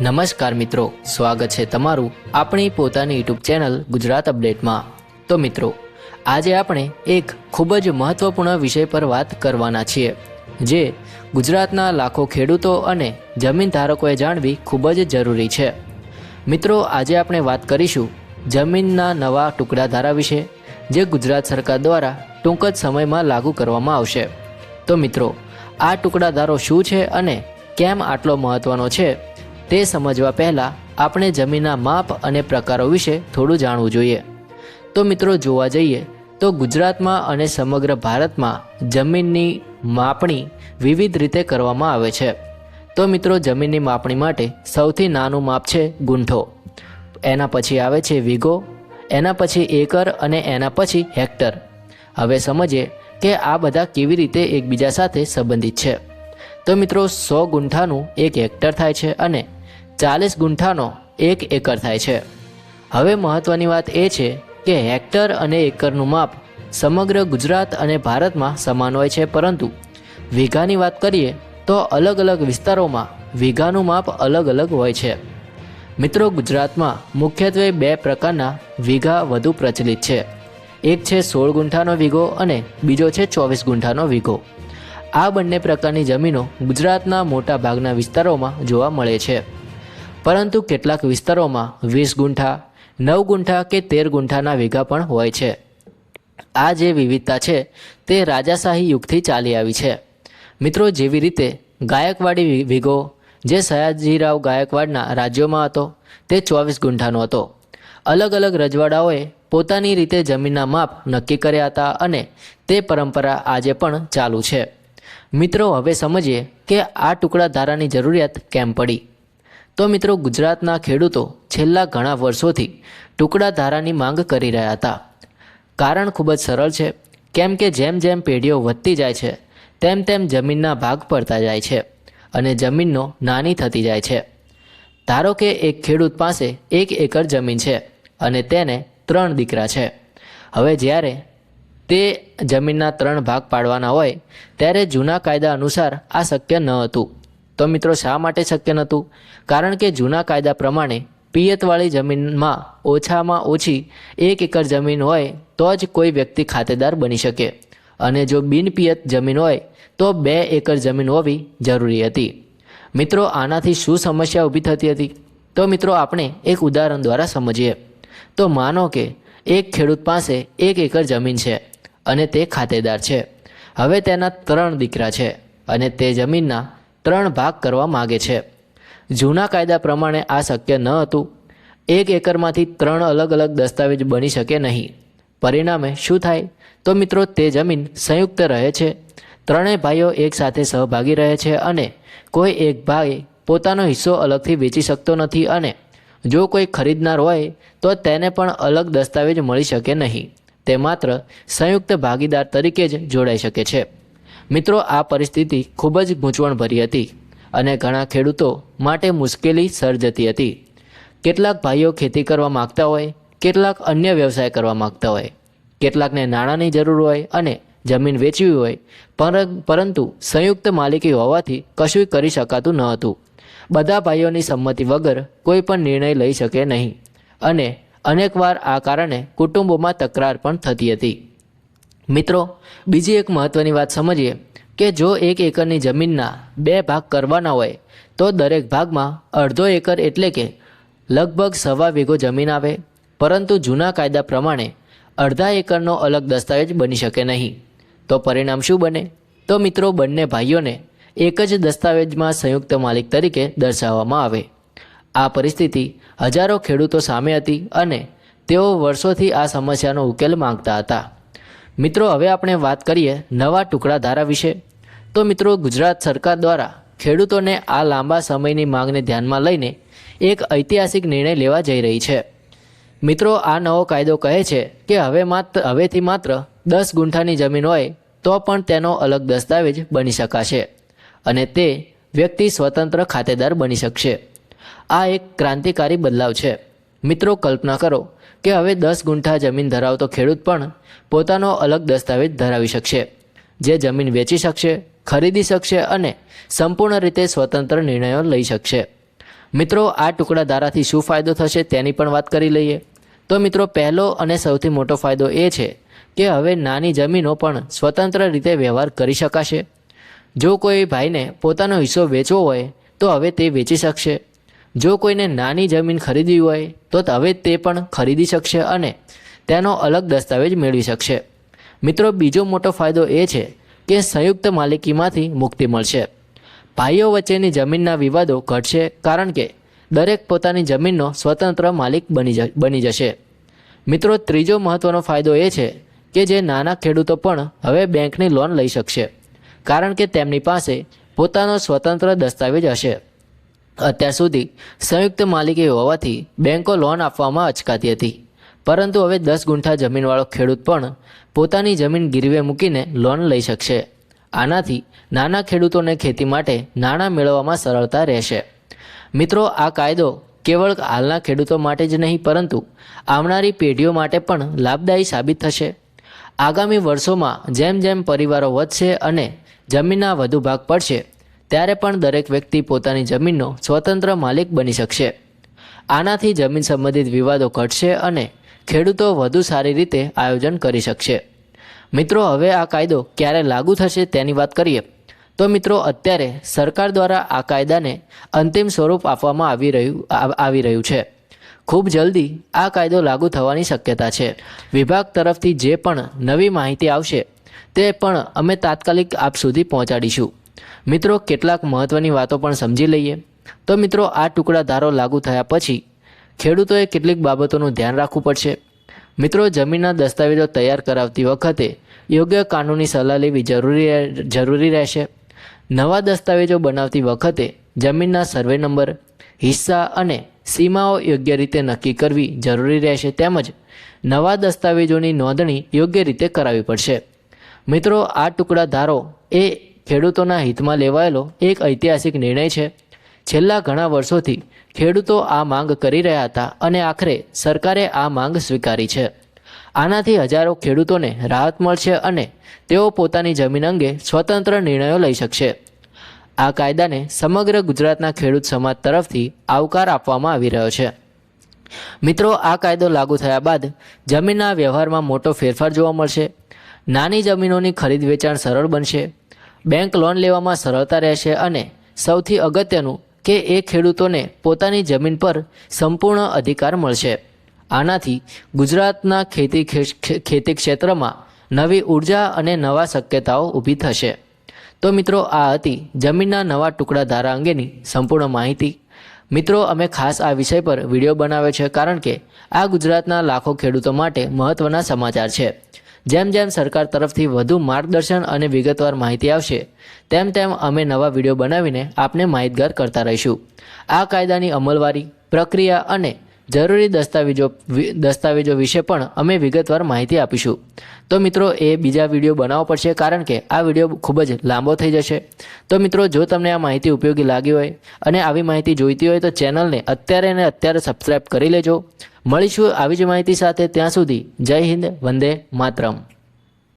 નમસ્કાર મિત્રો, સ્વાગત છે તમારું આપણી પોતાની યુટ્યુબ ચેનલ ગુજરાત અપડેટમાં. તો મિત્રો, આજે આપણે એક ખૂબ જ મહત્વપૂર્ણ વિષય પર વાત કરવાના છીએ, જે ગુજરાતના લાખો ખેડૂતો અને જમીન ધારકોએ જાણવી ખૂબ જ જરૂરી છે. મિત્રો, આજે આપણે વાત કરીશું જમીનના નવા ટુકડા ધારા વિશે, જે ગુજરાત સરકાર દ્વારા ટૂંક જ સમયમાં લાગુ કરવામાં આવશે. તો મિત્રો, આ ટુકડા ધારો શું છે અને કેમ આટલો મહત્વનો છે? તે સમજવા પહેલાં આપણે જમીનના માપ અને પ્રકારો વિશે થોડું જાણવું જોઈએ. તો મિત્રો જોવા જઈએ, તો ગુજરાતમાં અને સમગ્ર ભારતમાં જમીનની માપણી વિવિધ રીતે કરવામાં આવે છે. તો મિત્રો જમીનની માપણી માટે સૌથી નાનું માપ છે ગુંઠો. એના પછી આવે છે વીઘો, એના પછી એકર અને એના પછી હેક્ટર. હવે સમજીએ કે આ બધા કેવી રીતે એકબીજા સાથે સંબંધિત છે. તો મિત્રો સો ગુંઠાનું એક હેક્ટર થાય છે અને ચાલીસ ગુંઠાનો એક એકર થાય છે. હવે મહત્વની વાત એ છે કે હેક્ટર અને એકરનું માપ સમગ્ર ગુજરાત અને ભારતમાં સમાન હોય છે, પરંતુ વીઘાની વાત કરીએ તો અલગ અલગ વિસ્તારોમાં વીઘાનું માપ અલગ અલગ હોય છે. મિત્રો, ગુજરાતમાં મુખ્યત્વે બે પ્રકારના વીઘા વધુ પ્રચલિત છે. એક છે સોળ ગુંઠાનો વીઘો અને બીજો છે ચોવીસ ગુંઠાનો વીઘો. આ બંને પ્રકારની જમીનો ગુજરાતના મોટા ભાગના વિસ્તારોમાં જોવા મળે છે. પરંતુ કેટલાક વિસ્તારોમાં વીસ ગુંઠા, નવ ગુંઠા કે તેર ગુંઠાના વીઘા પણ હોય છે. આ જે વિવિધતા છે તે રાજાશાહી યુગથી ચાલી આવી છે. મિત્રો, જેવી રીતે ગાયકવાડી વિગો જે સયાજીરાવ ગાયકવાડના રાજ્યોમાં હતો, તે ચોવીસ ગુંઠાનો હતો. અલગ અલગ રજવાડાઓએ પોતાની રીતે જમીનના માપ નક્કી કર્યા હતા અને તે પરંપરા આજે પણ ચાલુ છે. મિત્રો, હવે સમજીએ કે આ ટુકડા ધારાની જરૂરિયાત કેમ પડી? તો મિત્રો ગુજરાતના ખેડૂતો છેલ્લા ઘણા વર્ષોથી ટુકડા ધારાની માંગ કરી રહ્યા હતા. કારણ ખૂબ જ સરળ છે, કેમ કે જેમ જેમ પેઢીઓ વધતી જાય છે, તેમ તેમ જમીનના ભાગ પડતા જાય છે અને જમીનનો નાની થતી જાય છે. ધારો કે એક ખેડૂત પાસે એક એકર જમીન છે અને તેને ત્રણ દીકરા છે. હવે જ્યારે તે જમીનના ત્રણ ભાગ પાડવાના હોય, ત્યારે જૂના કાયદા અનુસાર આ શક્ય ન હતું. તો મિત્રો શા માટે શક્ય નહોતું? કારણ કે જૂના કાયદા પ્રમાણે પિયતવાળી જમીનમાં ઓછામાં ઓછી એક એકર જમીન હોય તો જ કોઈ વ્યક્તિ ખાતેદાર બની શકે. અને જો બિનપિયત જમીન હોય તો બે એકર જમીન હોવી જરૂરી હતી. મિત્રો, આનાથી શું સમસ્યા ઊભી થતી હતી? તો મિત્રો, આપણે એક ઉદાહરણ દ્વારા સમજીએ. તો માનો કે એક ખેડૂત પાસે એક એકર જમીન છે અને તે ખાતેદાર છે. હવે તેના ત્રણ દીકરા છે અને તે જમીનના ત્રણ ભાગ કરવા માગે છે. જૂના કાયદા પ્રમાણે આ શક્ય ન હતું. એક એકરમાંથી ત્રણ અલગ અલગ દસ્તાવેજ બની શકે નહીં. પરિણામે શું થાય? તો મિત્રો, તે જમીન સંયુક્ત રહે છે. ત્રણેય ભાઈઓ એકસાથે સહભાગી રહે છે અને કોઈ એક ભાઈ પોતાનો હિસ્સો અલગથી વેચી શકતો નથી અને જો કોઈ ખરીદનાર હોય, તો તેને પણ અલગ દસ્તાવેજ મળી શકે નહીં. તે માત્ર સંયુક્ત ભાગીદાર તરીકે જ જોડાઈ શકે છે. મિત્રો, આ પરિસ્થિતિ ખૂબ જ ગૂંચવણભરી હતી અને ઘણા ખેડૂતો માટે મુશ્કેલી સર્જતી હતી. કેટલાક ભાઈઓ ખેતી કરવા માગતા હોય, કેટલાક અન્ય વ્યવસાય કરવા માગતા હોય. કેટલાકને નાણાંની જરૂર હોય અને જમીન વેચવી હોય, પર- પરંતુ સંયુક્ત માલિકી હોવાથી કશું કરી શકાતું ન હતું. બધા ભાઈઓની સંમતિ વગર કોઈ પણ નિર્ણય લઈ શકે નહીં અને અનેકવાર આ કારણે કુટુંબોમાં તકરાર પણ થતી હતી. મિત્રો, બીજી એક મહત્ત્વની વાત સમજીએ કે જો એક એકરની જમીનના બે ભાગ કરવાના હોય, તો દરેક ભાગમાં અડધો એકર એટલે કે લગભગ સવા વીઘો જમીન આવે. પરંતુ જૂના કાયદા પ્રમાણે અડધા એકરનો અલગ દસ્તાવેજ બની શકે નહીં. તો પરિણામ શું બને? તો મિત્રો, બંને ભાઈઓને એક જ દસ્તાવેજમાં સંયુક્ત માલિક તરીકે દર્શાવવામાં આવે. આ પરિસ્થિતિ હજારો ખેડૂતો સામે હતી અને તેઓ વર્ષોથી આ સમસ્યાનો ઉકેલ માંગતા હતા. મિત્રો, હવે આપણે વાત કરીએ નવા ટુકડા ધારા વિશે. તો મિત્રો, ગુજરાત સરકાર દ્વારા ખેડૂતોને આ લાંબા સમયની માંગને ધ્યાનમાં લઈને એક ઐતિહાસિક નિર્ણય લેવા જઈ રહી છે. મિત્રો, આ નવો કાયદો કહે છે કે હવે માત્ર હવેથી માત્ર દસ ગુંઠાની જમીન હોય તો પણ તેનો અલગ દસ્તાવેજ બની શકાશે અને તે વ્યક્તિ સ્વતંત્ર ખાતેદાર બની શકશે. આ એક ક્રાંતિકારી બદલાવ છે. મિત્રો, કલ્પના કરો કે હવે દસ ગુંઠા જમીન ધરાવતો ખેડૂત પણ પોતાનો અલગ દસ્તાવેજ ધરાવી શકશે. જે જમીન વેચી શકશે, ખરીદી શકશે અને સંપૂર્ણ રીતે સ્વતંત્ર નિર્ણયો લઈ શકશે. મિત્રો, આ ટુકડા ધારાથી શું ફાયદો થશે તેની પણ વાત કરી લઈએ. તો મિત્રો, પહેલો અને સૌથી મોટો ફાયદો એ છે કે હવે નાની જમીનો પણ સ્વતંત્ર રીતે વ્યવહાર કરી શકાશે. જો કોઈ ભાઈને પોતાનો હિસ્સો વેચવો હોય, તો હવે તે વેચી શકશે. જો કોઈને નાની જમીન ખરીદવી હોય, તો હવે તે પણ ખરીદી શકશે અને તેનો અલગ દસ્તાવેજ મેળવી શકશે. મિત્રો, બીજો મોટો ફાયદો એ છે કે સંયુક્ત માલિકીમાંથી મુક્તિ મળશે. ભાઈઓ વચ્ચેની જમીનના વિવાદો ઘટશે કારણ કે દરેક પોતાની જમીનનો સ્વતંત્ર માલિક બની બની જશે. મિત્રો, ત્રીજો મહત્ત્વનો ફાયદો એ છે કે જે નાના ખેડૂતો પણ હવે બેંકની લોન લઈ શકશે, કારણ કે તેમની પાસે પોતાનો સ્વતંત્ર દસ્તાવેજ હશે. અત્યાર સુધી સંયુક્ત માલિકી હોવાથી બેંકો લોન આપવામાં અચકાતી હતી. પરંતુ હવે દસ ગુંઠા જમીનવાળો ખેડૂત પણ પોતાની જમીન ગીરવે મૂકીને લોન લઈ શકશે. આનાથી નાના ખેડૂતોને ખેતી માટે નાણાં મેળવવામાં સરળતા રહેશે. મિત્રો, આ કાયદો કેવળ હાલના ખેડૂતો માટે જ નહીં, પરંતુ આવનારી પેઢીઓ માટે પણ લાભદાયી સાબિત થશે. આગામી વર્ષોમાં જેમ જેમ પરિવારો વધશે અને જમીનના વધુ ભાગ પડશે ત્યારે પણ દરેક વ્યક્તિ પોતાની જમીનનો સ્વતંત્ર માલિક બની શકશે. આનાથી જમીન સંબંધિત વિવાદો ઘટશે અને ખેડૂતો વધુ સારી રીતે આયોજન કરી શકશે. મિત્રો, હવે આ કાયદો ક્યારે લાગુ થશે તેની વાત કરીએ. તો મિત્રો, અત્યારે સરકાર દ્વારા આ કાયદાને અંતિમ સ્વરૂપ આપવામાં આવી રહ્યું આવી રહ્યું છે. ખૂબ જલ્દી આ કાયદો લાગુ થવાની શક્યતા છે. વિભાગ તરફથી જે પણ નવી માહિતી આવશે, તે પણ અમે તાત્કાલિક આપ સુધી પહોંચાડીશું. મિત્રો, કેટલાક મહત્ત્વની વાતો પણ સમજી લઈએ. તો મિત્રો, આ ટુકડા ધારો લાગુ થયા પછી ખેડૂતોએ કેટલીક બાબતોનું ધ્યાન રાખવું પડશે. મિત્રો, જમીનના દસ્તાવેજો તૈયાર કરાવતી વખતે યોગ્ય કાનૂની સલાહ લેવી જરૂરી જરૂરી રહેશે. નવા દસ્તાવેજો બનાવતી વખતે જમીનના સર્વે નંબર, હિસ્સા અને સીમાઓ યોગ્ય રીતે નક્કી કરવી જરૂરી રહેશે. તેમજ નવા દસ્તાવેજોની નોંધણી યોગ્ય રીતે કરાવવી પડશે. મિત્રો, આ ટુકડા ધારો એ ખેડૂતોના હિતમાં લેવાયેલો એક ઐતિહાસિક નિર્ણય છે. છેલ્લા ઘણા વર્ષોથી ખેડૂતો આ માંગ કરી રહ્યા હતા અને આખરે સરકારે આ માંગ સ્વીકારી છે. આનાથી હજારો ખેડૂતોને રાહત મળશે અને તેઓ પોતાની જમીન અંગે સ્વતંત્ર નિર્ણયો લઈ શકશે. આ કાયદાને સમગ્ર ગુજરાતના ખેડૂત સમાજ તરફથી આવકાર આપવામાં આવી રહ્યો છે. મિત્રો, આ કાયદો લાગુ થયા બાદ જમીનના વ્યવહારમાં મોટો ફેરફાર જોવા મળશે. નાની જમીનોની ખરીદ વેચાણ સરળ બનશે. બેંક લોન લેવામાં સરળતા રહેશે અને સૌથી અગત્યનું કે એ ખેડૂતોને પોતાની જમીન પર સંપૂર્ણ અધિકાર મળશે. આનાથી ગુજરાતના ખેતી ખેતી ક્ષેત્રમાં નવી ઊર્જા અને નવા શક્યતાઓ ઊભી થશે. તો મિત્રો, આ હતી જમીનના નવા ટુકડા ધારા અંગેની સંપૂર્ણ માહિતી. મિત્રો, અમે ખાસ આ વિષય પર વીડિયો બનાવ્યો છે કારણ કે આ ગુજરાતના લાખો ખેડૂતો માટે મહત્ત્વના સમાચાર છે. જેમ જેમ સરકાર તરફથી વધુ માર્ગદર્શન અને વિગતવાર માહિતી આવશે, તેમ તેમ અમે નવા વીડિયો બનાવીને આપને માહિતગાર કરતા રહીશું. આ કાયદાની અમલવારી, પ્રક્રિયા અને જરૂરી દસ્તાવેજો દસ્તાવેજો વિશે પણ અમે વિગતવાર માહિતી આપીશું. તો મિત્રો, એ બીજા વીડિયો બનાવવો પડશે કારણ કે આ વીડિયો ખૂબ જ લાંબો થઈ જશે. તો મિત્રો, જો તમને આ માહિતી ઉપયોગી લાગી હોય અને આવી માહિતી જોઈતી હોય તો ચેનલને અત્યારે ને અત્યારે સબસ્ક્રાઈબ કરી લેજો. મળીશું આવી જ માહિતી સાથે ત્યાં સુધી જય હિન્દ વંદે માતરમ.